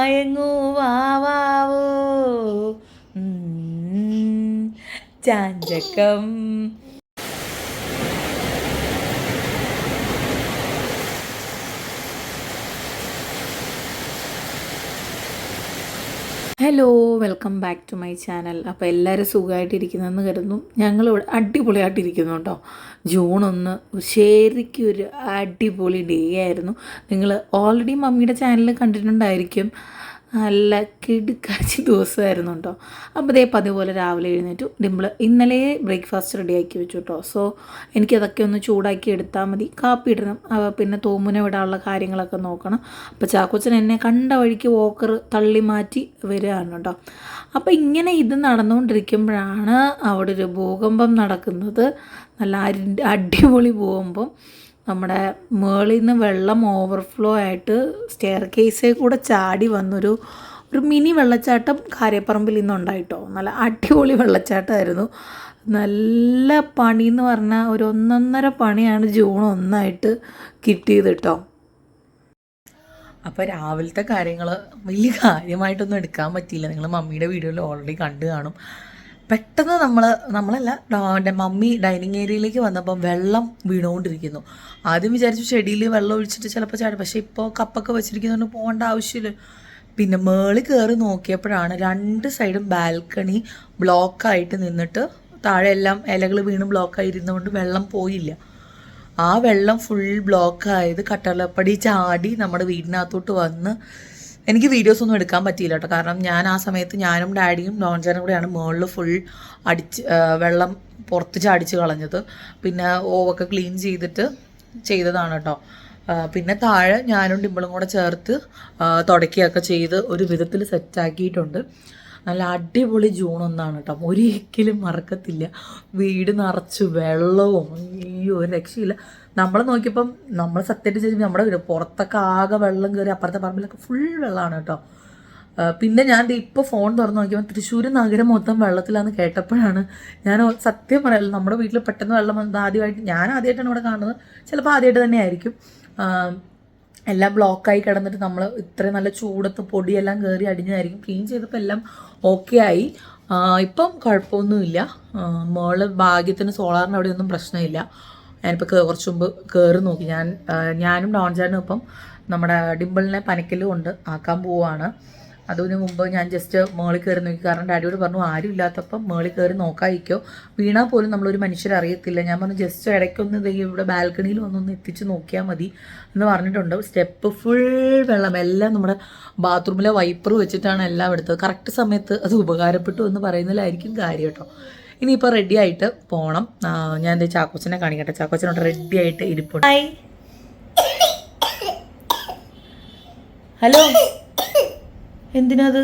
മയങ്ങൂ വാവാവോ ചാഞ്ചക്കം. Hello welcome back to my channel അപ്പോൾ എല്ലാവരും സുഖമായിട്ടിരിക്കുന്നതെന്ന് കരുതുന്നു. ഞങ്ങളിവിടെ അടിപൊളിയായിട്ടിരിക്കുന്നു കേട്ടോ ജൂൺ ഒന്ന് ശരിക്കും ഒരു അടിപൊളി ഡേ ആയിരുന്നു. നിങ്ങൾ ഓൾറെഡി മമ്മിയുടെ ചാനൽ കണ്ടിട്ടുണ്ടായിരിക്കും. നല്ല കിടുക്കാച്ചി ദിവസമായിരുന്നു കേട്ടോ അപ്പോൾ ഇതേ പതിപോലെ രാവിലെ എഴുന്നേറ്റു. ഡിമ്പിൾ ഇന്നലെ ബ്രേക്ക്ഫാസ്റ്റ് റെഡിയാക്കി വെച്ചു കേട്ടോ സോ എനിക്കതൊക്കെ ഒന്ന് ചൂടാക്കി എടുത്താൽ മതി. കാപ്പി ഇടണം. പിന്നെ തോമുനെ വിടാനുള്ള കാര്യങ്ങളൊക്കെ നോക്കണം. അപ്പോൾ ചാക്കോച്ചൻ എന്നെ കണ്ട വഴിക്ക് വോക്കർ തള്ളി മാറ്റി വരികയാണ് കേട്ടോ അപ്പോൾ ഇങ്ങനെ ഇത് നടന്നുകൊണ്ടിരിക്കുമ്പോഴാണ് അവിടെ ഒരു ഭൂകമ്പം നടക്കുന്നത്. നല്ല അടിപൊളി ഭൂകമ്പം. നമ്മുടെ മേളിൽ നിന്ന് വെള്ളം ഓവർഫ്ലോ ആയിട്ട് സ്റ്റെയർ കേസിൽ കൂടെ ചാടി വന്നൊരു ഒരു മിനി വെള്ളച്ചാട്ടം കാര്യപ്പറമ്പിൽ നിന്നുണ്ടായിട്ടോ നല്ല അടിപൊളി വെള്ളച്ചാട്ടമായിരുന്നു. നല്ല പണി എന്ന് പറഞ്ഞാൽ ഒരു ഒന്നൊന്നര പണിയാണ് ജൂൺ ഒന്നായിട്ട് കിട്ടിയത് കേട്ടോ അപ്പോൾ രാവിലത്തെ കാര്യങ്ങൾ വലിയ കാര്യമായിട്ടൊന്നും എടുക്കാൻ പറ്റിയില്ല. നിങ്ങൾ മമ്മിയുടെ വീഡിയോയിൽ ഓൾറെഡി കണ്ടു കാണും. പെട്ടെന്ന് നമ്മൾ നമ്മളല്ല എന്റെ മമ്മി ഡൈനിങ് ഏരിയയിലേക്ക് വന്നപ്പം വെള്ളം വീണുകൊണ്ടിരിക്കുന്നു ആദ്യം വിചാരിച്ചു ചെടിയിൽ വെള്ളം ഒഴിച്ചിട്ട് ചിലപ്പോൾ ചാടും പക്ഷേ ഇപ്പോൾ കപ്പൊക്കെ വെച്ചിരിക്കുന്നതുകൊണ്ട് പോകേണ്ട ആവശ്യമില്ല. പിന്നെ മേളിൽ കയറി നോക്കിയപ്പോഴാണ് രണ്ട് സൈഡും ബാൽക്കണി ബ്ലോക്കായിട്ട് നിന്നിട്ട് താഴെ എല്ലാം ഇലകൾ വീണ് ബ്ലോക്കായി ഇരുന്നുകൊണ്ട് വെള്ളം പോയില്ല. ആ വെള്ളം ഫുൾ ബ്ലോക്ക് ആയത് കട്ടളപ്പടി ചാടി നമ്മുടെ വീടിനകത്തോട്ട് വന്ന് എനിക്ക് വീഡിയോസ് ഒന്നും എടുക്കാൻ പറ്റിയില്ല കേട്ടോ കാരണം ഞാൻ ആ സമയത്ത് ഞാനും ഡാഡിയും നോൺചാനും കൂടെയാണ് മുകളിൽ ഫുൾ അടിച്ച് വെള്ളം പുറത്ത് ചാടിച്ച് കളഞ്ഞത്. പിന്നെ ഓവൊക്കെ ക്ലീൻ ചെയ്തിട്ട് ചെയ്തതാണ് കേട്ടോ പിന്നെ താഴെ ഞാനും ഡിമ്പിളും കൂടെ ചേർത്ത് തുടക്കുകയൊക്കെ ചെയ്ത് ഒരു വിധത്തിൽ സെറ്റാക്കിയിട്ടുണ്ട് നല്ല അടിപൊളി ജൂൺ ഒന്നാണ് കേട്ടോ ഒരിക്കലും മറക്കത്തില്ല. വീട് നിറച്ച് വെള്ളവും അയ്യോ രക്ഷയില്ല. നമ്മൾ നോക്കിയപ്പം നമ്മൾ സത്യമായിട്ട് ചെയ്യുമ്പോൾ നമ്മുടെ പുറത്തൊക്കെ ആകെ വെള്ളം കയറി അപ്പുറത്തെ പറമ്പിലൊക്കെ ഫുൾ വെള്ളമാണ് കേട്ടോ. പിന്നെ ഞാൻ ഇപ്പോൾ ഫോൺ തുറന്ന് നോക്കിയപ്പോൾ തൃശ്ശൂർ നഗരം മൊത്തം വെള്ളത്തിലാണെന്ന് കേട്ടപ്പോഴാണ് ഞാൻ സത്യം പറയാമല്ലോ നമ്മുടെ വീട്ടിൽ പെട്ടെന്ന് വെള്ളം വന്നത് ആദ്യമായിട്ട് ഞാൻ ആദ്യമായിട്ടാണ് ഇവിടെ കാണുന്നത്. ചിലപ്പോൾ ആദ്യമായിട്ട് തന്നെ ആയിരിക്കും എല്ലാം ബ്ലോക്കായി കിടന്നിട്ട് നമ്മൾ ഇത്രയും നല്ല ചൂടത്ത് പൊടിയെല്ലാം കയറി അടിഞ്ഞതായിരിക്കും. ക്ലീൻ ചെയ്തപ്പോൾ എല്ലാം ഓക്കെ ആയി. ഇപ്പം കുഴപ്പമൊന്നുമില്ല. മോൾ ഭാഗ്യത്തിന് സോളാറിന്റെ അവിടെ ഒന്നും പ്രശ്നമില്ല. ഞാനിപ്പോൾ കുറച്ച് മുമ്പ് കയറി നോക്കി. ഞാൻ ഞാനും ഡോൺചാനും ഇപ്പം നമ്മുടെ ഡിമ്പിളിനെ പനിക്കലും ഉണ്ട് ആക്കാൻ പോവുകയാണ് അതിന് മുമ്പ് ഞാൻ ജസ്റ്റ് മേളിൽ കയറി നോക്കി. കാരണം ഡാഡിയോട് പറഞ്ഞു ആരും ഇല്ലാത്തപ്പം മേളിൽ കയറി നോക്കാതിരിക്കോ. വീണാൽ പോലും നമ്മളൊരു മനുഷ്യരറിയത്തില്ല ഞാൻ പറഞ്ഞു ജസ്റ്റ് ഇടയ്ക്കൊന്ന് ഇവിടെ ബാൽക്കണിയിൽ വന്നൊന്ന് എത്തിച്ച് നോക്കിയാൽ മതി. എന്ന് പറഞ്ഞിട്ടുണ്ട്. സ്റ്റെപ്പ് ഫുൾ വെള്ളം. എല്ലാം നമ്മുടെ ബാത്റൂമിലെ വൈപ്പർ വെച്ചിട്ടാണ് എല്ലാം എടുത്തത്. കറക്റ്റ് സമയത്ത് അത് ഉപകാരപ്പെട്ടു എന്ന് പറയുന്നതിലായിരിക്കും കാര്യം കേട്ടോ. ഇനിയിപ്പോൾ റെഡി ആയിട്ട് പോണം. ഞാൻ ദേ ചാക്കോച്ചനെ കാണിക്കട്ടെ. ചാക്കോച്ചനോട്ട് റെഡി ആയിട്ട് ഇരിപ്പുണ്ട്. ഹലോ എന്തിനത്?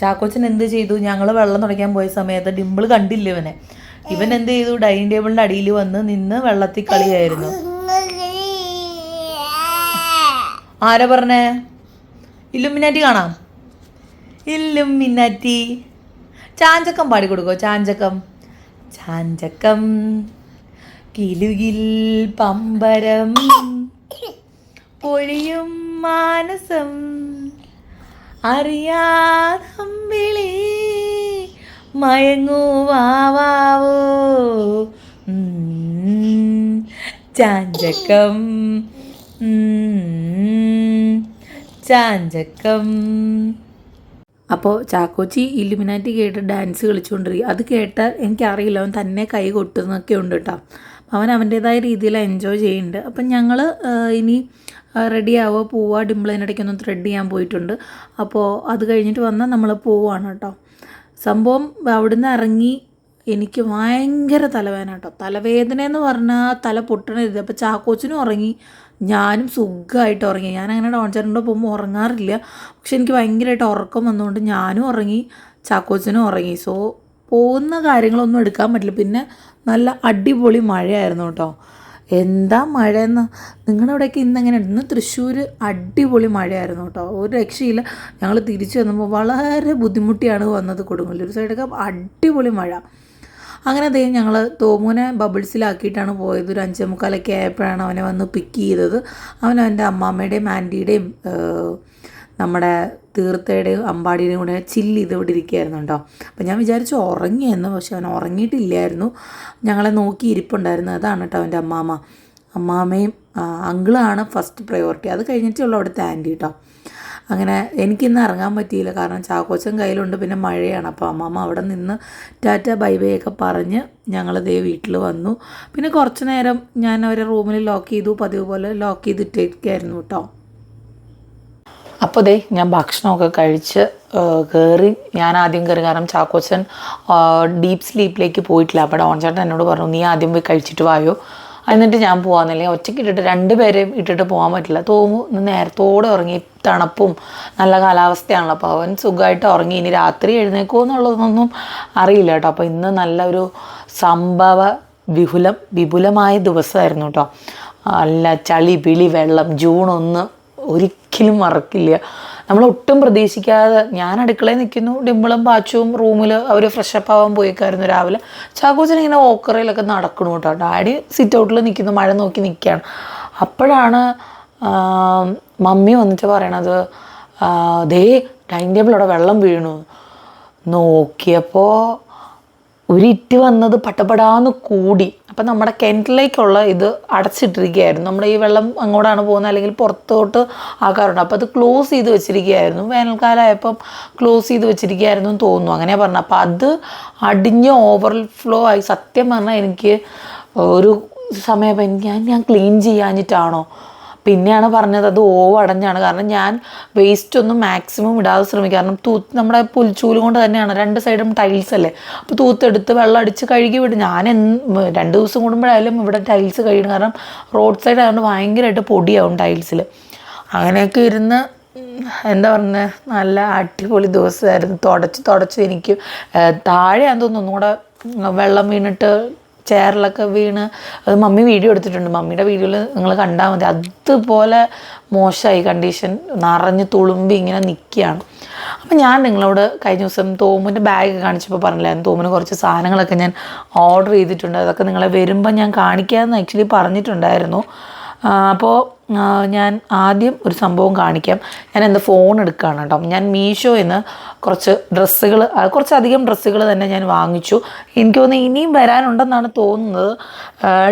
ചാക്കോച്ചൻ എന്ത് ചെയ്തു? ഞങ്ങൾ വെള്ളം തുടയ്ക്കാൻ പോയ സമയത്ത് ഡിമ്പിൾ കണ്ടില്ല ഇവനെ. ഇവൻ എന്ത് ചെയ്തു? ഡൈനിങ് ടേബിളിന്റെ അടിയിൽ വന്ന് നിന്ന് വെള്ളത്തിൽ കളിയായിരുന്നു. ആരാ പറഞ്ഞേ? ഇല്ലുമിനാറ്റി കാണാം. ഇല്ലുമിനാറ്റി ചാഞ്ചക്കം പാടിക്കൊടുക്കോ ചാഞ്ചക്കം? ചാഞ്ചക്കം. കിലുകിൽ പമ്പരം. പൊഴിയും മാനസം. അറിയാതം വിളി. മയങ്ങൂ വാവാവോ ചാഞ്ചക്കം. ചാഞ്ചക്കം. അപ്പോൾ ചാക്കോച്ചി ഇലുമിനാറ്റി കേട്ട് ഡാൻസ് കളിച്ചുകൊണ്ടിരിക്കും അത് കേട്ടാൽ എനിക്കറിയില്ല അവൻ തന്നെ കൈ കൊട്ടുന്നൊക്കെ ഉണ്ട് കേട്ടോ അവൻ അവന്റേതായ രീതിയിൽ എൻജോയ് ചെയ്യുന്നുണ്ട്. അപ്പം ഞങ്ങൾ ഇനി റെഡി ആവുക പോവുക ഡിംപിളിനിടയ്ക്കൊന്ന് ത്രെഡ് ചെയ്യാൻ പോയിട്ടുണ്ട്. അപ്പോൾ അത് കഴിഞ്ഞിട്ട് വന്നാൽ നമ്മൾ പോവുകയാണ് കേട്ടോ സംഭവം അവിടുന്ന് ഇറങ്ങി എനിക്ക് ഭയങ്കര തലവേദന കേട്ടോ തലവേദന എന്ന് പറഞ്ഞാൽ തല പൊട്ടണരുത്. അപ്പോൾ ചാക്കോച്ചിനും ഉറങ്ങി. ഞാനും സുഖമായിട്ട് ഉറങ്ങി. ഞാൻ അങ്ങനെ ഡോൺചാറിന്റെ പോകുമ്പോൾ ഉറങ്ങാറില്ല. പക്ഷെ എനിക്ക് ഭയങ്കരമായിട്ട് ഉറക്കം വന്നുകൊണ്ട് ഞാനും ഉറങ്ങി ചാക്കോച്ചനും ഉറങ്ങി. സോ പോകുന്ന കാര്യങ്ങളൊന്നും എടുക്കാൻ പറ്റില്ല. പിന്നെ നല്ല അടിപൊളി മഴയായിരുന്നു കേട്ടോ. എന്താ മഴയെന്ന്? നിങ്ങളുടെ അവിടെയൊക്കെ ഇന്ന് എങ്ങനെ ഇന്ന് തൃശ്ശൂർ അടിപൊളി മഴയായിരുന്നു കേട്ടോ. ഒരു രക്ഷയില്ല. ഞങ്ങൾ തിരിച്ചു വന്നപ്പോൾ വളരെ ബുദ്ധിമുട്ടിയാണ് വന്നത് കൊടുങ്ങല്ലൂർ സൈഡൊക്കെ അടിപൊളി മഴ. അങ്ങനെ അദ്ദേഹം ഞങ്ങൾ തോമുനെ ബബിൾസിലാക്കിയിട്ടാണ് പോയത്. ഒരു അഞ്ചേ മുക്കാലൊക്കെ ആയപ്പോഴാണ് അവനെ വന്ന് പിക്ക് ചെയ്തത്. അവൻ അവന്റെ അമ്മാമ്മയുടെയും ആന്റിയുടെയും നമ്മുടെ തീർത്ഥയുടെയും അമ്പാടിയുടെയും കൂടെ ചില്ല് ഇവിടെ ഇരിക്കുകയായിരുന്നു കേട്ടോ. അപ്പം ഞാൻ വിചാരിച്ചു ഉറങ്ങിയെന്ന് പക്ഷെ അവൻ ഉറങ്ങിയിട്ടില്ലായിരുന്നു. ഞങ്ങളെ നോക്കി ഇരിപ്പുണ്ടായിരുന്നു. അതാണ് കേട്ടോ അവന്റെ അമ്മാമ്മ. അമ്മാമ്മയും അങ്കിളാണ് ഫസ്റ്റ് പ്രയോറിറ്റി അത് കഴിഞ്ഞിട്ടുള്ള അവിടുത്തെ ആന്റി കേട്ടോ. അങ്ങനെ എനിക്കിന്ന് ഇറങ്ങാൻ പറ്റിയില്ല. കാരണം ചാക്കോച്ചൻ കയ്യിലുണ്ട് പിന്നെ മഴയാണ്. അപ്പോൾ അമ്മമ്മ അവിടെ നിന്ന് ടാറ്റ ബൈ ബൈ ഒക്കെ പറഞ്ഞ് ഞങ്ങൾ ദേ വീട്ടിൽ വന്നു. പിന്നെ കുറച്ച് നേരം ഞാൻ അവരെ റൂമിൽ ലോക്ക് ചെയ്തു. പതിവ് പോലെ ലോക്ക് ചെയ്തിട്ടേക്കായിരുന്നു കേട്ടോ. അപ്പോൾ ദേ ഞാൻ ഭക്ഷണമൊക്കെ കഴിച്ച് കയറി ഞാൻ ആദ്യം കയറി കാരണം ചാക്കോച്ചൻ ഡീപ്പ് സ്ലീപ്പിലേക്ക് പോയിട്ടില്ല. അപ്പോൾ ഡോൺചേട്ടൻ എന്നോട് പറഞ്ഞു നീ ആദ്യം പോയി കഴിച്ചിട്ട് വായോ? എന്നിട്ട് ഞാൻ പോകാമെന്നില്ലേ ഒറ്റയ്ക്ക് ഇട്ടിട്ട് രണ്ടുപേരെയും ഇട്ടിട്ട് പോകാൻ പറ്റില്ല. തോമു നേരത്തോടെ ഉറങ്ങി. തണുപ്പും നല്ല കാലാവസ്ഥയാണല്ലോ. അപ്പോൾ അവൻ സുഖമായിട്ട് ഉറങ്ങി. ഇനി രാത്രി എഴുന്നേക്കുമോ എന്നുള്ളതൊന്നും അറിയില്ല കേട്ടോ. അപ്പോൾ ഇന്ന് നല്ലൊരു സംഭവ വിപുലം വിപുലമായ ദിവസമായിരുന്നു കേട്ടോ. അല്ല ചളി പിളി വെള്ളം ജൂൺ ഒന്ന് ഒരിക്കലും മറക്കില്ല. നമ്മൾ ഒട്ടും പ്രതീക്ഷിക്കാതെ ഞാൻ അടുക്കളയിൽ നിൽക്കുന്നു ഡിമ്പിളും പാച്ചുവും റൂമിൽ അവർ ഫ്രഷപ്പ് ആവാൻ പോയിക്കായിരുന്നു രാവിലെ. ചാക്കോച്ചൻ ഇങ്ങനെ ഓക്കറയിലൊക്കെ നടക്കണു കേട്ടോ. ഡാഡി സിറ്റ് ഔട്ടിൽ നിൽക്കുന്നു മഴ നോക്കി നിൽക്കുകയാണ് അപ്പോഴാണ് മമ്മി വന്നിട്ട് പറയണത് ദേ ഡൈനിങ് ടേബിളവിടെ വെള്ളം വീണു. നോക്കിയപ്പോൾ ഒരിറ്റ് വന്നത് പട്ടപടാന്ന് കൂടി. അപ്പം നമ്മുടെ കിണറ്റിലേക്കുള്ള ഇത് അടച്ചിട്ടിരിക്കുകയായിരുന്നു. നമ്മുടെ ഈ വെള്ളം അങ്ങോട്ടാണ് പോകുന്നത് അല്ലെങ്കിൽ പുറത്തോട്ട് ആക്കാറുണ്ട്. അപ്പോൾ അത് ക്ലോസ് ചെയ്ത് വെച്ചിരിക്കുകയായിരുന്നു. വേനൽക്കാലമായപ്പം ക്ലോസ് ചെയ്ത് വെച്ചിരിക്കുകയായിരുന്നു എന്ന് തോന്നുന്നു. അങ്ങനെയാണ് പറഞ്ഞത്. അപ്പോൾ അത് അടിഞ്ഞ് ഓവർഫ്ലോ ആയി. സത്യം പറഞ്ഞാൽ എനിക്ക് ഒരു സമയം ഞാൻ ഞാൻ ക്ലീൻ ചെയ്യാഞ്ഞിട്ടാണോ പിന്നെയാണ് പറഞ്ഞത് അത് ഓവ് അടഞ്ഞാണ് കാരണം ഞാൻ വേസ്റ്റ് ഒന്നും മാക്സിമം ഇടാതെ ശ്രമിക്കും. കാരണം തൂത്ത് നമ്മുടെ പുൽച്ചൂൽ കൊണ്ട് തന്നെയാണ്. രണ്ട് സൈഡും ടൈൽസ് അല്ലേ? അപ്പോൾ തൂത്തെടുത്ത് വെള്ളം അടിച്ച് കഴുകി വിടും. ഞാൻ രണ്ട് ദിവസം കൂടുമ്പോഴായാലും ഇവിടെ ടൈൽസ് കഴിയണം കാരണം റോഡ് സൈഡ് ആയതുകൊണ്ട് ഭയങ്കരമായിട്ട് പൊടിയാവും ടൈൽസിൽ അങ്ങനെയൊക്കെ ഇരുന്ന് എന്താ പറയുന്നത് നല്ല അടിപൊളി ദിവസമായിരുന്നു. തുടച്ച് തുടച്ച് എനിക്ക് താഴെ തോന്നുന്നു. ഒന്നുകൂടെ വെള്ളം വീണിട്ട് ചെയറിലൊക്കെ വീണ്. അത് മമ്മി വീഡിയോ എടുത്തിട്ടുണ്ട്. മമ്മിയുടെ വീഡിയോയിൽ നിങ്ങൾ കണ്ടാൽ മതി. അതുപോലെ മോശമായി കണ്ടീഷൻ നിറഞ്ഞ് തുളുമ്പി ഇങ്ങനെ നിൽക്കുകയാണ്. അപ്പം ഞാൻ നിങ്ങളോട് കഴിഞ്ഞ ദിവസം തോമുന്റെ ബാഗ് കാണിച്ചപ്പോൾ പറഞ്ഞില്ലായിരുന്നു. തോമിന് കുറച്ച് സാധനങ്ങളൊക്കെ ഞാൻ ഓർഡർ ചെയ്തിട്ടുണ്ട്. അതൊക്കെ നിങ്ങളെ വരുമ്പോൾ ഞാൻ കാണിക്കാമെന്ന് ആക്ച്വലി പറഞ്ഞിട്ടുണ്ടായിരുന്നു. അപ്പോൾ ഞാൻ ആദ്യം ഒരു സംഭവം കാണിക്കാം. ഞാൻ എന്റെ ഫോൺ എടുക്കുകയാണ് കേട്ടോ. ഞാൻ മീഷോയിൽ നിന്ന് കുറച്ച് ഡ്രസ്സുകൾ കുറച്ചധികം ഡ്രസ്സുകൾ തന്നെ ഞാൻ വാങ്ങിച്ചു. എനിക്ക് തോന്നുന്നു ഇനിയും വരാനുണ്ടെന്നാണ് തോന്നുന്നത്.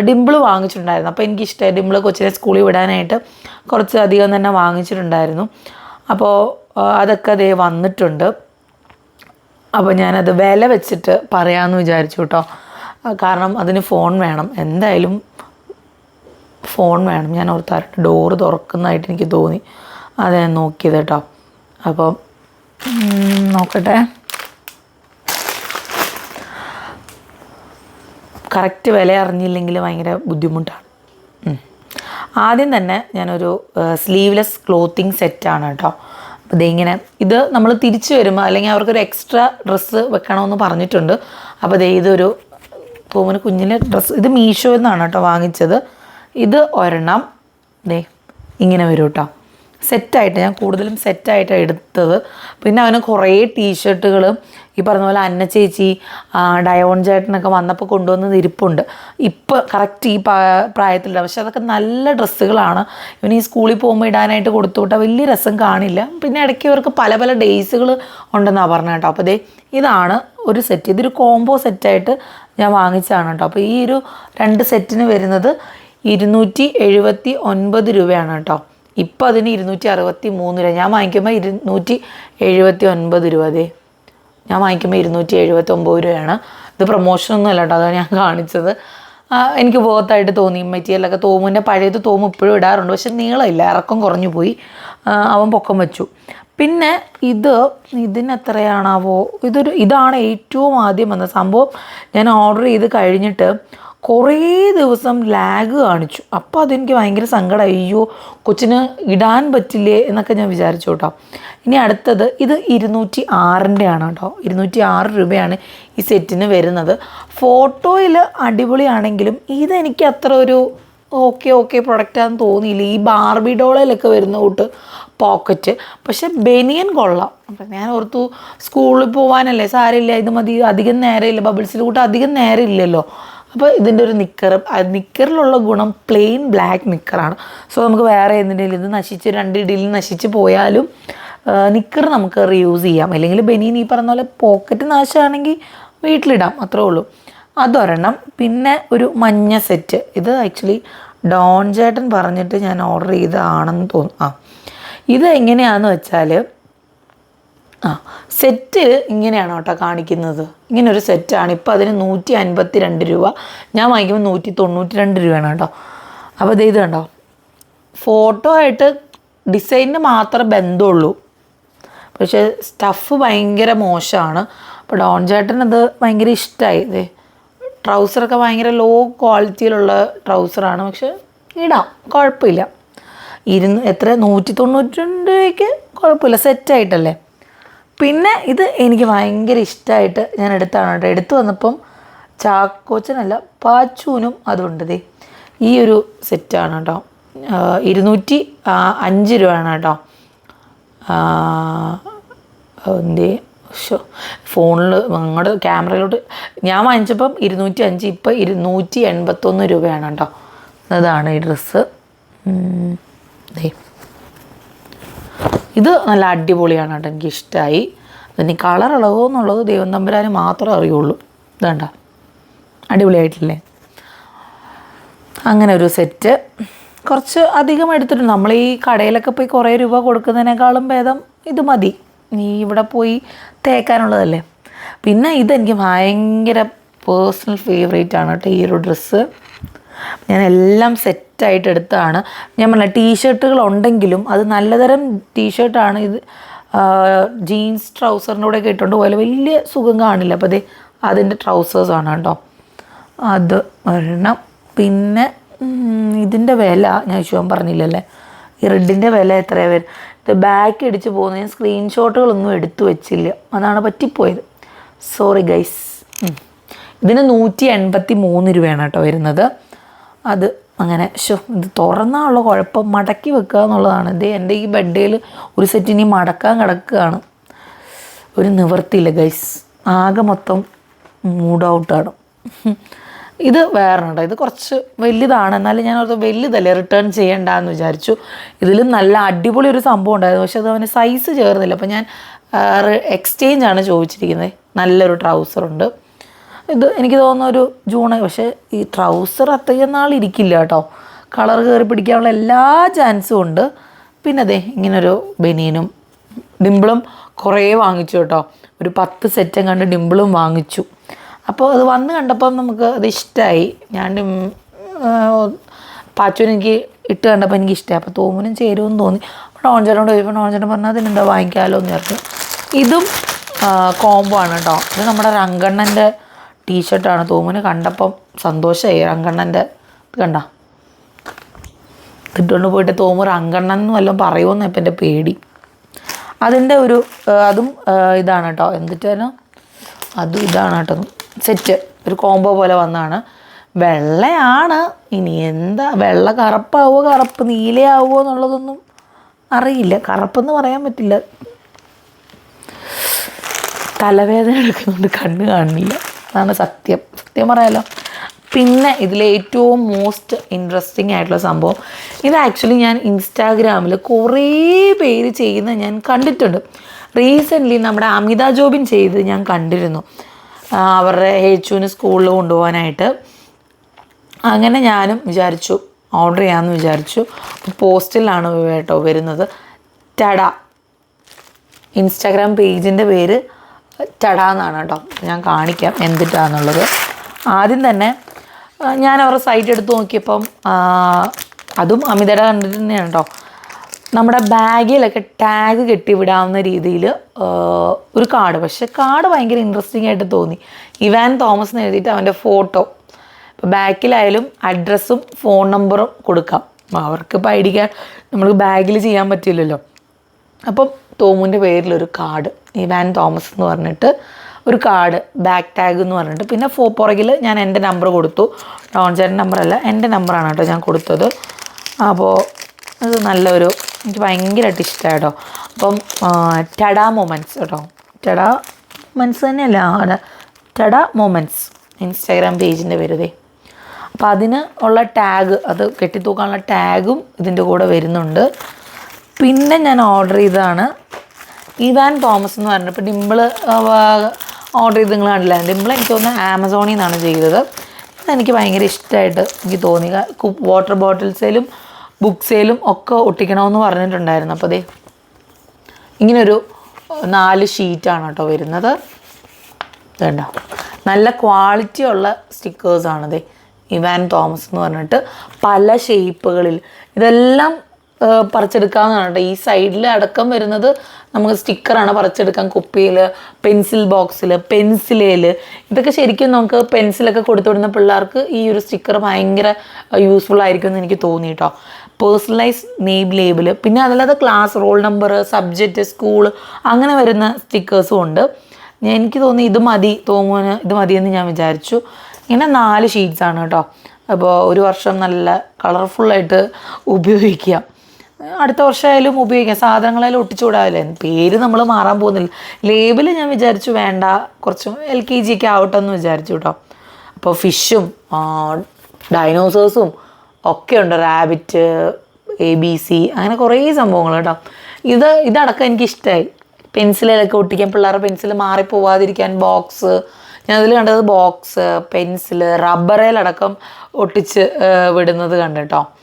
ഡിമ്പിൾ വാങ്ങിച്ചിട്ടുണ്ടായിരുന്നു. അപ്പോൾ എനിക്കിഷ്ടമായി. ഡിമ്പിൾ കൊച്ചിനെ സ്കൂളിൽ വിടാനായിട്ട് കുറച്ച് അധികം തന്നെ വാങ്ങിച്ചിട്ടുണ്ടായിരുന്നു. അപ്പോൾ അതൊക്കെ അതേ വന്നിട്ടുണ്ട്. അപ്പോൾ ഞാനത് വില വെച്ചിട്ട് പറയാമെന്ന് വിചാരിച്ചു കേട്ടോ. കാരണം അതിന് ഫോൺ വേണം. എന്തായാലും ഫോൺ വേണം. ഞാൻ ഓർത്താറുണ്ട് ഡോറ് തുറക്കുന്നതായിട്ട് എനിക്ക് തോന്നി. അത് ഞാൻ നോക്കിയത് കേട്ടോ അപ്പം നോക്കട്ടെ. കറക്റ്റ് വില അറിഞ്ഞില്ലെങ്കിൽ ഭയങ്കര ബുദ്ധിമുട്ടാണ്. ആദ്യം തന്നെ ഞാനൊരു സ്ലീവ്ലെസ് ക്ലോത്തിങ് സെറ്റാണ് കേട്ടോ അപ്പോൾ ഇതിങ്ങനെ ഇത് നമ്മൾ തിരിച്ചു വരുമ്പോൾ അല്ലെങ്കിൽ അവർക്കൊരു എക്സ്ട്രാ ഡ്രസ്സ് വെക്കണമെന്ന് പറഞ്ഞിട്ടുണ്ട്. അപ്പോൾ ദേ ഇതൊരു തോമന് കുഞ്ഞിന്റെ ഡ്രസ്സ് ഇത് മീഷോ എന്നാണ് കേട്ടോ വാങ്ങിച്ചത്. ഇത് ഒരെണ്ണം ദേ ഇങ്ങനെ വരും കേട്ടോ സെറ്റായിട്ട് ഞാൻ കൂടുതലും സെറ്റായിട്ടാണ് എടുത്തത്. പിന്നെ അവന് കുറേ ടീഷർട്ടുകൾ ഈ പറഞ്ഞ പോലെ അന്ന ചേച്ചി ഡയോൺ ചേട്ടനൊക്കെ വന്നപ്പോൾ കൊണ്ടുവന്നത് ഇരിപ്പുണ്ട്. ഇപ്പോൾ കറക്റ്റ് ഈ പ്രായത്തിൽ പക്ഷെ അതൊക്കെ നല്ല ഡ്രസ്സുകളാണ്. ഇവന് ഈ സ്കൂളിൽ പോകുമ്പോൾ ഇടാനായിട്ട് കൊടുത്തു വിട്ടാൽ വലിയ രസം കാണില്ല. പിന്നെ ഇടയ്ക്ക് ഇവർക്ക് പല പല ഡേയ്സുകൾ ഉണ്ടെന്നാണ് പറഞ്ഞത് കേട്ടോ. അപ്പോൾ ദേ ഇതാണ് ഒരു സെറ്റ്. ഇതൊരു കോംബോ സെറ്റായിട്ട് ഞാൻ വാങ്ങിച്ചതാണ് കേട്ടോ. അപ്പോൾ ഈ ഒരു രണ്ട് സെറ്റിന് വരുന്നത് ഇരുന്നൂറ്റി എഴുപത്തി ഒൻപത് രൂപയാണ് കേട്ടോ. ഇപ്പം അതിന് ഇരുന്നൂറ്റി അറുപത്തി മൂന്ന് രൂപ. ഞാൻ വാങ്ങിക്കുമ്പോൾ ഇരുന്നൂറ്റി എഴുപത്തി ഒൻപത് രൂപ അതെ. ഞാൻ വാങ്ങിക്കുമ്പോൾ ഇരുന്നൂറ്റി എഴുപത്തി ഒമ്പത് രൂപയാണ്. ഇത് പ്രൊമോഷനൊന്നും അല്ല കേട്ടോ. അതാണ് ഞാൻ കാണിച്ചത്. എനിക്ക് ബോത്തായിട്ട് തോന്നി. മെറ്റീരിയലൊക്കെ തോമുന്റെ പഴയത് തോമു ഇപ്പോഴും ഇടാറുണ്ട്. പക്ഷെ നീളമില്ല. ഇറക്കം കുറഞ്ഞു പോയി. അവൻ പൊക്കം വെച്ചു. പിന്നെ ഇത് ഇതിന് എത്രയാണാവോ? ഇതൊരു ഇതാണ് ഏറ്റവും ആദ്യം വന്ന സംഭവം. ഞാൻ ഓർഡർ ചെയ്ത് കഴിഞ്ഞിട്ട് കുറേ ദിവസം ലാഗ് കാണിച്ചു. അപ്പോൾ അതെനിക്ക് ഭയങ്കര സങ്കടം അയ്യോ കൊച്ചിന് ഇടാൻ പറ്റില്ലേ എന്നൊക്കെ ഞാൻ വിചാരിച്ചു കേട്ടോ. ഇനി അടുത്തത് ഇത് ഇരുന്നൂറ്റി ആറിന്റെ ആണ് കേട്ടോ. ഇരുന്നൂറ്റി ആറ് രൂപയാണ് ഈ സെറ്റിന് വരുന്നത്. ഫോട്ടോയിൽ അടിപൊളിയാണെങ്കിലും ഇതെനിക്ക് അത്ര ഒരു ഓക്കെ ഓക്കെ പ്രൊഡക്റ്റാന്ന് തോന്നിയില്ല. ഈ ബാർബി ഡോളയിലൊക്കെ വരുന്ന കൂട്ട് പോക്കറ്റ്. പക്ഷെ ബനിയൻ കൊള്ളാം. അപ്പം ഞാൻ ഓർത്തു സ്കൂളിൽ പോകാനല്ലേ സാരമില്ല. ഇത് മതി അധികം നേരമില്ല. ബബിൾസിൽ കൂട്ട് അധികം നേരം ഇല്ലല്ലോ അപ്പോൾ ഇതിന്റെ ഒരു നിക്കർ നിക്കറിലുള്ള ഗുണം പ്ലെയിൻ ബ്ലാക്ക് നിക്കറാണ് സോ നമുക്ക് വേറെ എന്തിന്റെ ഇത് നശിച്ച് രണ്ട് ഇടയിൽ നശിച്ച് പോയാലും നിക്കർ നമുക്ക് റീയൂസ് ചെയ്യാം. അല്ലെങ്കിൽ ബനിയൻ ഈ പറഞ്ഞ പോലെ പോക്കറ്റ് നാശമാണെങ്കിൽ വീട്ടിലിടാം അത്രേ ഉള്ളൂ. അതൊരെണ്ണം. പിന്നെ ഒരു മഞ്ഞ സെറ്റ് ഇത് ആക്ച്വലി ഡോൺ ചേട്ടൻ പറഞ്ഞിട്ട് ഞാൻ ഓർഡർ ചെയ്തതാണെന്ന് തോന്നുന്നു. ആ. ഇത് എങ്ങനെയാണെന്ന് വെച്ചാൽ ആ സെറ്റ് ഇങ്ങനെയാണ് കേട്ടോ കാണിക്കുന്നത്. ഇങ്ങനെ ഒരു സെറ്റാണ് ഇപ്പോൾ അതിന് നൂറ്റി അൻപത്തി രണ്ട് രൂപ. ഞാൻ വാങ്ങിക്കുമ്പോൾ നൂറ്റി തൊണ്ണൂറ്റി രണ്ട് രൂപയാണ് കേട്ടോ. അപ്പോൾ ഇത് ഇത് കണ്ടോ? ഫോട്ടോ ആയിട്ട് ഡിസൈനിന് മാത്രമേ ബന്ധമുള്ളൂ. പക്ഷേ സ്റ്റഫ് ഭയങ്കര മോശമാണ്. അപ്പോൾ ഡോൺ ചേട്ടനത് ഭയങ്കര ഇഷ്ടമായി ഇതേ ട്രൗസറൊക്കെ ഭയങ്കര ലോ ക്വാളിറ്റിയിലുള്ള ട്രൗസറാണ് പക്ഷെ ഇടാം കുഴപ്പമില്ല. ഇരുന്ന് എത്ര? നൂറ്റി തൊണ്ണൂറ്റി രണ്ട് രൂപയ്ക്ക് കുഴപ്പമില്ല. സെറ്റായിട്ടല്ലേ പിന്നെ ഇത് എനിക്ക് ഭയങ്കര ഇഷ്ടമായിട്ട് ഞാൻ എടുത്താണ് കേട്ടോ. എടുത്തു വന്നപ്പം ചാക്കോച്ചനല്ല പാച്ചൂനും അതുണ്ട് ദേ. ഈ ഒരു സെറ്റാണ് കേട്ടോ. ഇരുന്നൂറ്റി അഞ്ച് രൂപയാണ് കേട്ടോ. എന്തേ? ഷോ ഫോണിൽ നിങ്ങളുടെ ക്യാമറയിലോട്ട് ഞാൻ വാങ്ങിച്ചപ്പം ഇരുന്നൂറ്റി അഞ്ച് ഇപ്പം ഇരുന്നൂറ്റി എൺപത്തൊന്ന് രൂപയാണ് കേട്ടോ. അതാണ് ഈ ഡ്രസ്സ്. ദേ. ഇത് നല്ല അടിപൊളിയാണ് കേട്ടോ എനിക്ക് ഇഷ്ടമായി ഇനി കളർ ഇളവോ എന്നുള്ളത് ദൈവം തമ്പുരാന് മാത്രമേ അറിയുള്ളൂ. ഇതണ്ട അടിപൊളിയായിട്ടില്ലേ? അങ്ങനെ ഒരു സെറ്റ് കുറച്ച് അധികം എടുത്തിട്ടുണ്ട് നമ്മൾ ഈ കടയിലൊക്കെ പോയി കുറേ രൂപ കൊടുക്കുന്നതിനേക്കാളും ഭേദം ഇത് മതി. നീ ഇവിടെ പോയി തേക്കാനുള്ളതല്ലേ? പിന്നെ ഇതെനിക്ക് ഭയങ്കര പേഴ്സണൽ ഫേവറേറ്റ് ആണ് കേട്ടോ ഈ ഒരു ഡ്രസ്സ് ഞാൻ എല്ലാം സെറ്റായിട്ട് എടുത്തതാണ് ഞാൻ പറഞ്ഞ ടീഷർട്ടുകൾ ഉണ്ടെങ്കിലും അത് നല്ലതരം ടീഷർട്ടാണ്. ഇത് ജീൻസ് ട്രൗസറിന്റെ കൂടെ ഒക്കെ ഇട്ടുകൊണ്ട് പോലെ വലിയ സുഖം കാണില്ല. അപ്പോൾ അതെ അതിന്റെ ട്രൗസേഴ്സാണ് കേട്ടോ. അത് ഒരെണ്ണം. പിന്നെ ഇതിന്റെ വില ഞാൻ ശിവൻ പറഞ്ഞില്ലല്ലേ? ഈ റെഡിന്റെ വില എത്രയാണ് വരും? ഇത് ബാക്ക് അടിച്ച് പോകുന്നതിന് സ്ക്രീൻഷോട്ടുകളൊന്നും എടുത്തു വെച്ചില്ല. അതാണ് പറ്റിപ്പോയത്. Sorry guys. ഇതിന് നൂറ്റി എൺപത്തി മൂന്ന് രൂപയാണ് കേട്ടോ വരുന്നത്. അത് അങ്ങനെ ഷോ ഇത് തുറന്നാനുള്ള കുഴപ്പം മടക്കി വെക്കുക എന്നുള്ളതാണ്. ഇത് എന്റെ ഈ ബെഡേയിൽ ഒരു സെറ്റ് ഇനി മടക്കാൻ കിടക്കുകയാണ്. ഒരു നിവർത്തിയില്ല ഗൈസ് ആകെ മൊത്തം മൂഡ് ഔട്ടാണ് ഇത് വേറെ ഇത് കുറച്ച് വലുതാണ്. എന്നാലും ഞാൻ ഓർത്ത് വലുതല്ലേ റിട്ടേൺ ചെയ്യണ്ടെന്ന് വിചാരിച്ചു. ഇതിലും നല്ല അടിപൊളി ഒരു സംഭവം ഉണ്ടായിരുന്നു. പക്ഷെ അത് അവന് സൈസ് ചേർന്നില്ല. അപ്പോൾ ഞാൻ എക്സ്ചേഞ്ച് ആണ് ചോദിച്ചിരിക്കുന്നത്. നല്ലൊരു ട്രൗസർ ഉണ്ട്. ഇത് എനിക്ക് തോന്നുന്ന ഒരു ജൂൺ പക്ഷേ ഈ ട്രൗസർ അത്രയും നാൾ ഇരിക്കില്ല കേട്ടോ. കളർ കയറി പിടിക്കാനുള്ള എല്ലാ ചാൻസും ഉണ്ട്. പിന്നെ അതെ ഇങ്ങനൊരു ബനിയനും ഡിംപിളും കുറേ വാങ്ങിച്ചു കേട്ടോ. ഒരു പത്ത് സെറ്റും കണ്ട് ഡിംപിളും വാങ്ങിച്ചു. അപ്പോൾ അത് വന്ന് കണ്ടപ്പം നമുക്ക് അത് ഇഷ്ടമായി ഞാൻ ഡിം പാച്ചുവിന് എനിക്ക് ഇട്ട് കണ്ടപ്പോൾ എനിക്ക് ഇഷ്ടമായി അപ്പോൾ തോമനും ചേരുമെന്ന് തോന്നി. അപ്പോൾ ഡോൺചേട്ടനോട് ചോദിച്ചപ്പോൾ ഡോൺചേട്ടൻ പറഞ്ഞാൽ അതിനെന്താ വാങ്ങിക്കാമല്ലോ എന്ന് ചേർത്ത് ഇതും കോംബോ ആണ് കേട്ടോ. ഇത് നമ്മുടെ രംഗണ്ണന്റെ ടീഷർട്ടാണ് തോമുന് കണ്ടപ്പം സന്തോഷമായി ഇത് കണ്ട. ഇട്ടുകൊണ്ട് പോയിട്ട് തോമു രംഗണ്ണൻ എന്ന് വല്ലതും പറയുമെന്ന് ഇപ്പം എന്റെ പേടി. അതിന്റെ ഒരു അതും ഇതാണ് കേട്ടോ. എന്നിട്ടാണ് അതും ഇതാണ് കേട്ടോ. സെറ്റ്. ഒരു കോംബോ പോലെ വന്നതാണ്. വെള്ളയാണ്. ഇനി എന്താ? വെള്ള കറുപ്പാവോ? കറുപ്പ് നീലയാവോ എന്നുള്ളതൊന്നും അറിയില്ല. കറുപ്പെന്ന് പറയാൻ പറ്റില്ല. തലവേദന എടുക്കുന്നുണ്ട്. കണ്ണ് കാണുന്നില്ല അതാണ് സത്യം. സത്യം പറയാലോ. പിന്നെ ഇതിൽ ഏറ്റവും മോസ്റ്റ് ഇൻട്രസ്റ്റിംഗ് ആയിട്ടുള്ള സംഭവം ഇത് ആക്ച്വലി ഞാൻ ഇൻസ്റ്റാഗ്രാമിൽ കുറേ പേര് ചെയ്യുന്ന ഞാൻ കണ്ടിട്ടുണ്ട്. റീസെന്റ്ലി നമ്മുടെ അമിത ജോബിൻ ചെയ്ത് ഞാൻ കണ്ടിരുന്നു. അവരുടെ ഹേച്ചുവിന് സ്കൂളിൽ കൊണ്ടുപോകാനായിട്ട്. അങ്ങനെ ഞാനും വിചാരിച്ചു ഓർഡർ ചെയ്യാമെന്ന് വിചാരിച്ചു. പോസ്റ്റിലാണ് കേട്ടോ വരുന്നത്. ടട ഇൻസ്റ്റാഗ്രാം പേജിന്റെ പേര് ടട എന്നാണ് കേട്ടോ. ഞാൻ കാണിക്കാം എന്തിട്ടാന്നുള്ളത്. ആദ്യം തന്നെ ഞാൻ അവരുടെ സൈറ്റ് എടുത്ത് നോക്കിയപ്പം അതും അമിതയുടെ കണ്ടിട്ട് തന്നെയാണ് കേട്ടോ. നമ്മുടെ ബാഗിലൊക്കെ ടാഗ് കെട്ടിവിടാവുന്ന രീതിയിൽ ഒരു കാർഡ്. പക്ഷെ കാർഡ് ഭയങ്കര ഇൻട്രസ്റ്റിംഗ് ആയിട്ട് തോന്നി. ഇവാൻ തോമസ് എന്ന് എഴുതിയിട്ട് അവന്റെ ഫോട്ടോ. ഇപ്പോൾ ബാക്കിലായാലും അഡ്രസ്സും ഫോൺ നമ്പറും കൊടുക്കാം. അവർക്ക് ഇപ്പോൾ ഐ ഡി കാർഡ് നമ്മൾ ബാഗിൽ ചെയ്യാൻ പറ്റില്ലല്ലോ. അപ്പം തോമുന്റെ പേരിലൊരു കാർഡ് ഇവാൻ തോമസ് എന്ന് പറഞ്ഞിട്ട് ഒരു കാർഡ് ബാക്ക് ടാഗ് എന്ന് പറഞ്ഞിട്ട്. പിന്നെ ഫോ പുറകിൽ ഞാൻ എന്റെ നമ്പർ കൊടുത്തു. ഡോൺ നമ്പറല്ല എന്റെ നമ്പറാണ് കേട്ടോ ഞാൻ കൊടുത്തത്. അപ്പോൾ അത് നല്ലൊരു എനിക്ക് ഭയങ്കരമായിട്ട് ഇഷ്ടമായി കേട്ടോ അപ്പം ടഡ മൊമെന്റ്സ് കേട്ടോ. ടഡ മൊമെന്റ്സ് തന്നെയല്ല? ടഡ മൊമെന്റ്സ് ഇൻസ്റ്റാഗ്രാം പേജിന്റെ പേരുതേ അപ്പോൾ അതിന് ഉള്ള ടാഗ് അത് കെട്ടിത്തൂക്കാനുള്ള ടാഗും ഇതിന്റെ കൂടെ വരുന്നുണ്ട്. പിന്നെ ഞാൻ ഓർഡർ ചെയ്തതാണ് ഇവാൻ തോമസ് എന്ന് പറഞ്ഞിട്ട്. ഇപ്പോൾ ഡിമ്പിൾ ഓർഡർ ചെയ്ത് നിങ്ങൾ കണ്ടില്ല? ഡിമ്പിൾ എനിക്ക് തോന്നുന്നു ആമസോണിൽ നിന്നാണ് ചെയ്തത്. എനിക്ക് ഭയങ്കര ഇഷ്ടമായിട്ട് എനിക്ക് തോന്നി. വാട്ടർ ബോട്ടിൽസേലും ബുക്സേലും ഒക്കെ ഒട്ടിക്കണമെന്ന് പറഞ്ഞിട്ടുണ്ടായിരുന്നു. അപ്പോൾ അതെ ഇങ്ങനൊരു നാല് ഷീറ്റാണ് കേട്ടോ വരുന്നത്. വേണ്ട നല്ല ക്വാളിറ്റി ഉള്ള സ്റ്റിക്കേഴ്സാണിത് ഇവാൻ തോമസ് എന്ന് പറഞ്ഞിട്ട്. പല ഷേപ്പുകളിൽ ഇതെല്ലാം പറിച്ചെടുക്കാവുന്നതാണ് കേട്ടോ. ഈ സൈഡിൽ അടക്കം വരുന്നത് നമുക്ക് സ്റ്റിക്കറാണ് പറിച്ചെടുക്കാൻ കുപ്പിയിൽ പെൻസിൽ ബോക്സിൽ പെൻസിലേൽ ഇതൊക്കെ ശരിക്കും നമുക്ക് പെൻസിലൊക്കെ കൊടുത്തു വിടുന്ന പിള്ളേർക്ക് ഈ ഒരു സ്റ്റിക്കർ ഭയങ്കര യൂസ്ഫുൾ ആയിരിക്കും എന്ന് എനിക്ക് തോന്നി കേട്ടോ. പേഴ്സണലൈസ് നെയിം ലേബിൾ പിന്നെ അതല്ലാതെ class roll number subject school അങ്ങനെ വരുന്ന സ്റ്റിക്കേഴ്സും ഉണ്ട്. എനിക്ക് തോന്നി ഇത് മതി തോമുവിന് ഇത് മതിയെന്ന് ഞാൻ വിചാരിച്ചു. ഇങ്ങനെ നാല് ഷീറ്റ്സാണ് കേട്ടോ. അപ്പോൾ ഒരു വർഷം നല്ല കളർഫുള്ളായിട്ട് ഉപയോഗിക്കാം. അടുത്ത വർഷമായാലും ഉപയോഗിക്കാം. സാധനങ്ങളായാലും ഒട്ടിച്ചുകൂടാവില്ല? പേര് നമ്മൾ മാറാൻ പോകുന്നില്ല. ലേബിൾ ഞാൻ വിചാരിച്ചു വേണ്ട. കുറച്ച് എൽ കെ ജി ഒക്കെ ആവട്ടെ എന്ന് വിചാരിച്ചു കേട്ടോ അപ്പോൾ ഫിഷും ഡൈനോസേഴ്സും ഒക്കെ ഉണ്ട്. റാബിറ്റ് എ ബി സി അങ്ങനെ കുറേ സംഭവങ്ങൾ കേട്ടോ ഇത് ഇതടക്കം എനിക്ക് ഇഷ്ടമായി പെൻസിലൊക്കെ ഒട്ടിക്കാൻ പിള്ളേരുടെ പെൻസിൽ മാറിപ്പോവാതിരിക്കാൻ ബോക്സ് ഞാൻ അതിൽ കണ്ടത് ബോക്സ് പെൻസിൽ റബ്ബറേലടക്കം ഒട്ടിച്ച് വിടുന്നത് കണ്ടിട്ടോ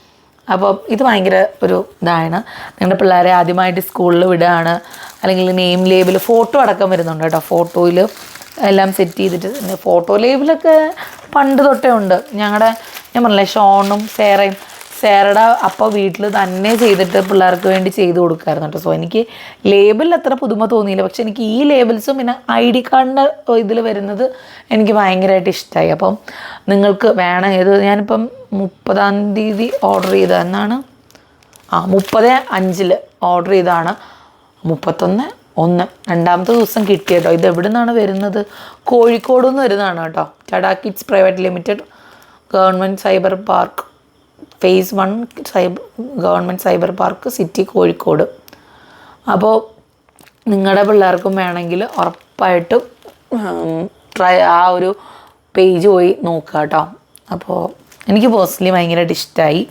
അപ്പം ഇത് ഭയങ്കര ഒരു ഇതാണ് നിങ്ങളുടെ പിള്ളേരെ ആദ്യമായിട്ട് സ്കൂളിൽ വിടുകയാണ് അല്ലെങ്കിൽ നെയിം ലേബിൾ ഫോട്ടോ അടക്കം വരുന്നുണ്ട് കേട്ടോ. ഫോട്ടോയിൽ എല്ലാം സെറ്റ് ചെയ്തിട്ട് പിന്നെ ഫോട്ടോ ലേബിളൊക്കെ പണ്ട് തൊട്ടേ ഉണ്ട്. ഞങ്ങളുടെ ഞാൻ പറഞ്ഞില്ലേ ഷോണും സേറയും സേറയുടെ അപ്പോൾ വീട്ടിൽ തന്നെ ചെയ്തിട്ട് പിള്ളേർക്ക് വേണ്ടി ചെയ്ത് കൊടുക്കായിരുന്നു കേട്ടോ സോ എനിക്ക് ലേബിളിൽ അത്ര പുതുമ തോന്നിയില്ല. പക്ഷെ എനിക്ക് ഈ ലേബിൾസും പിന്നെ ഐ ഡി കാർഡിന്റെ ഇതിൽ വരുന്നത് എനിക്ക് ഭയങ്കരമായിട്ട് ഇഷ്ടമായി അപ്പം നിങ്ങൾക്ക് വേണം ഏത് ഞാനിപ്പം മുപ്പതാം തീയതി ഓർഡർ ചെയ്ത എന്നാണ്? ആ മുപ്പത് അഞ്ചിൽ ഓർഡർ ചെയ്തതാണ്. മുപ്പത്തൊന്ന് ഒന്ന്. രണ്ടാമത്തെ ദിവസം കിട്ടി കേട്ടോ ഇത് എവിടെ നിന്നാണ് വരുന്നത്? കോഴിക്കോട് നിന്ന് വരുന്നതാണ് കേട്ടോ tada kids private limited government cyber park. Phase one cyber government cyber park city Kozhikode. അപ്പോൾ നിങ്ങളുടെ പിള്ളേർക്കും വേണമെങ്കിൽ ഉറപ്പായിട്ടും ട്രൈ ആ ഒരു പേജ് പോയി നോക്കുക കേട്ടോ അപ്പോൾ എനിക്ക് പേഴ്സണലി ഭയങ്കരമായിട്ട് ഇഷ്ടമായി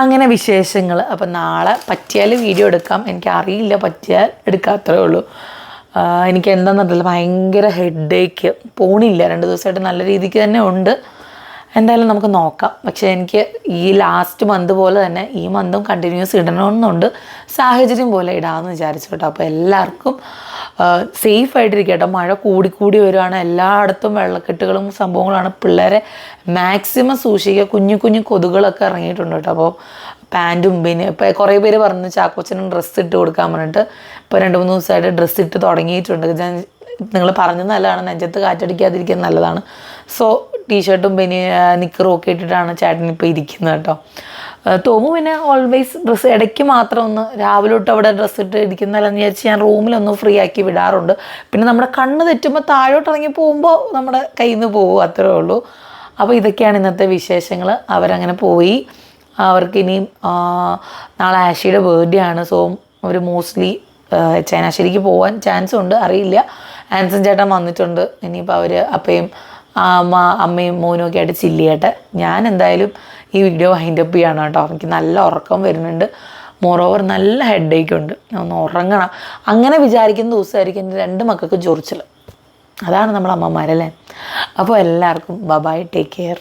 അങ്ങനെ വിശേഷങ്ങൾ അപ്പം നാളെ പറ്റിയാൽ വീഡിയോ എടുക്കാം. എനിക്ക് അറിയില്ല പറ്റിയാൽ എടുക്കാത്രേ ഉള്ളൂ. എനിക്ക് എന്താണെന്നറിയില്ല ഭയങ്കര ഹെഡേക്ക് പോണില്ല. രണ്ട് ദിവസമായിട്ട് നല്ല രീതിക്ക് തന്നെ ഉണ്ട്. എന്തായാലും നമുക്ക് നോക്കാം. പക്ഷേ എനിക്ക് ഈ ലാസ്റ്റ് മന്ത് പോലെ തന്നെ ഈ മന്തും കണ്ടിന്യൂസ് ഇടണമെന്നുണ്ട്. സാഹചര്യം പോലെ ഇടാമെന്ന് വിചാരിച്ചു കേട്ടോ. അപ്പോൾ എല്ലാവർക്കും സേഫ് ആയിട്ടിരിക്കുക കേട്ടോ. മഴ കൂടിക്കൂടി വരുവാണ്. എല്ലായിടത്തും വെള്ളക്കെട്ടുകളും സംഭവങ്ങളാണ് പിള്ളേരെ മാക്സിമം സൂക്ഷിക്കുക. കുഞ്ഞു കുഞ്ഞു കൊതുകുകളൊക്കെ ഇറങ്ങിയിട്ടുണ്ട് കേട്ടോ. അപ്പോൾ പാന്റും പിന്നെ ഇപ്പോൾ കുറേ പേര് പറഞ്ഞു ചാക്കോച്ചനും ഡ്രസ്സ് ഇട്ട് കൊടുക്കാൻ പറഞ്ഞിട്ട് ഇപ്പോൾ രണ്ട് മൂന്ന് ദിവസമായിട്ട് ഡ്രസ്സ് ഇട്ട് തുടങ്ങിയിട്ടുണ്ട്. ഞാൻ നിങ്ങൾ പറഞ്ഞത് നല്ലതാണ്. നെഞ്ചത്ത് കാറ്റടിക്കാതിരിക്കുന്നത് നല്ലതാണ്. സോ ടീഷർട്ടും പിന്നെ നിക്കറും ഒക്കെ ഇട്ടിട്ടാണ് ചേട്ടൻ ഇപ്പോൾ ഇരിക്കുന്നത് കേട്ടോ. തോമു പിന്നെ ഓൾവേസ് ഡ്രസ്സ് ഇടയ്ക്ക് മാത്രം ഒന്ന് രാവിലെ തൊട്ട് അവിടെ ഡ്രസ്സ് ഇട്ട് ഇരിക്കുന്നതല്ലെന്ന് വിചാരിച്ച് ഞാൻ റൂമിലൊന്ന് ഫ്രീ ആക്കി വിടാറുണ്ട്. പിന്നെ നമ്മുടെ കണ്ണ് തെറ്റുമ്പോൾ താഴോട്ട് ഇറങ്ങി പോകുമ്പോൾ നമ്മുടെ കയ്യിൽ നിന്ന് പോകും അത്രേ ഉള്ളൂ. അപ്പോൾ ഇതൊക്കെയാണ് ഇന്നത്തെ വിശേഷങ്ങൾ അവരങ്ങനെ പോയി. അവർക്ക് ഇനിയും ആ, നാളെ ആഷിയുടെ ബർത്ത്ഡേ ആണ്. സോ അവർ മോസ്റ്റ്ലി ചേനാശ്ശേരിക്ക് പോകാൻ ചാൻസ് ഉണ്ട്. അറിയില്ല. ആൻസൺ ചേട്ടൻ വന്നിട്ടുണ്ട്. ഇനിയിപ്പോൾ അവർ അപ്പയും അമ്മ അമ്മയും മോനും ഒക്കെ ആയിട്ട് ചില്ലിയായിട്ട് ഞാൻ എന്തായാലും ഈ വീഡിയോ വൈൻഡ് അപ്പ് ചെയ്യണം കേട്ടോ. എനിക്ക് നല്ല ഉറക്കം വരുന്നുണ്ട്. മോറോവർ നല്ല ഹെഡ് ഉണ്ട്. ഞാൻ ഒന്ന് ഉറങ്ങണം. അങ്ങനെ വിചാരിക്കുന്ന ദിവസമായിരിക്കും എന്റെ രണ്ട് മക്കൾക്ക് ചൊറിച്ചിൽ അതാണ് നമ്മൾ അമ്മമാരല്ലേ? അപ്പോൾ എല്ലാവർക്കും ബബായ് ടേക്ക് കെയർ